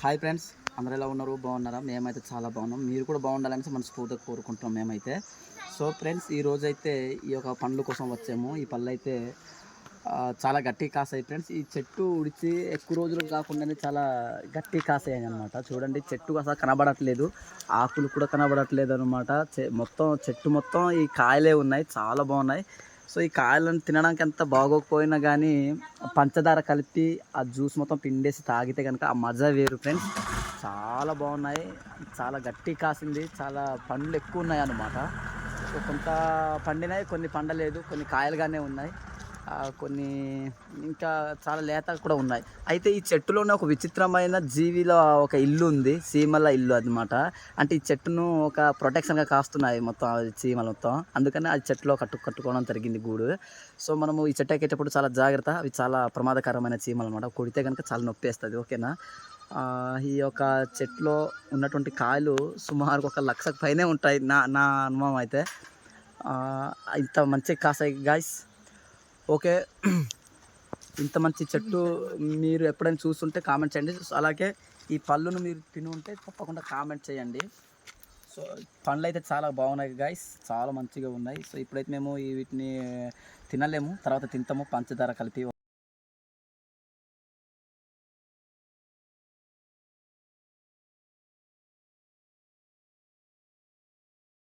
Hi friends అందరూ ఎలా ఉన్నారు? బాగున్నారా? మేమైతే చాలా బాగున్నాం. మీరు కూడా బాగుండాలని మనస్ఫూర్తిగా కోరుకుంటున్నాం మేమైతే. సో ఫ్రెండ్స్ ఈ రోజైతే ఈ యొక్క పండ్ల కోసం వచ్చాము. ఈ పళ్ళు అయితే చాలా గట్టి కాసాయి ఫ్రెండ్స్. ఈ చెట్టు ఉడిచి ఎక్కువ రోజులు కాకుండానే చాలా గట్టి కాసాయి అనమాట చూడండి చెట్టు అసలు కనబడట్లేదు. ఆకులు కూడా కనబడట్లేదు అనమాట మొత్తం చెట్టు మొత్తం ఈ కాయలే ఉన్నాయి. చాలా బాగున్నాయి. సో ఈ కాయలను తినడానికి ఎంత బాగోకపోయినా కానీ పంచదార కలిపి ఆ జ్యూస్ మొత్తం పిండేసి తాగితే కనుక ఆ మజా వేరు ఫ్రెండ్స్. చాలా బాగున్నాయి. చాలా గట్టి కాసింది. చాలా పండ్లు ఎక్కువ ఉన్నాయి అన్నమాట సో కొంత పండినాయి కొన్ని పండలేదు. కొన్ని కాయలుగానే ఉన్నాయి. కొన్ని ఇంకా చాలా లేత కూడా ఉన్నాయి. అయితే ఈ చెట్టులోనే ఒక విచిత్రమైన జీవిలో ఒక ఇల్లు ఉంది. సీమల ఇల్లు అనమాట అంటే ఈ చెట్టును ఒక ప్రొటెక్షన్గా కాస్తున్నాయి మొత్తం చీమలు మొత్తం. అందుకని ఆ చెట్టులో కట్టు కట్టుకోవడం జరిగింది గూడు. సో మనము ఈ చెట్టు ఎక్కేటప్పుడు చాలా జాగ్రత్త. అవి చాలా ప్రమాదకరమైన చీమలు అనమాట కొడితే కనుక చాలా నొప్పి వేస్తుంది ఓకేనా ఈ యొక్క చెట్లో ఉన్నటువంటి కాయలు సుమారు ఒక లక్షకు పైనే ఉంటాయి. నా నా అనుభవం అయితే. ఇంత మంచి కాసాయి గాయస్ ఓకే. ఇంత మంచి చెట్టు మీరు ఎప్పుడైనా చూస్తుంటే కామెంట్ చేయండి. సో అలాగే ఈ పళ్ళును మీరు తిని ఉంటే తప్పకుండా కామెంట్ చేయండి. సో పండ్లు అయితే చాలా బాగున్నాయి గాయస్ చాలా మంచిగా ఉన్నాయి. సో ఇప్పుడైతే మేము వీటిని తినలేము. తర్వాత తింటాము. పంచదార కలిపి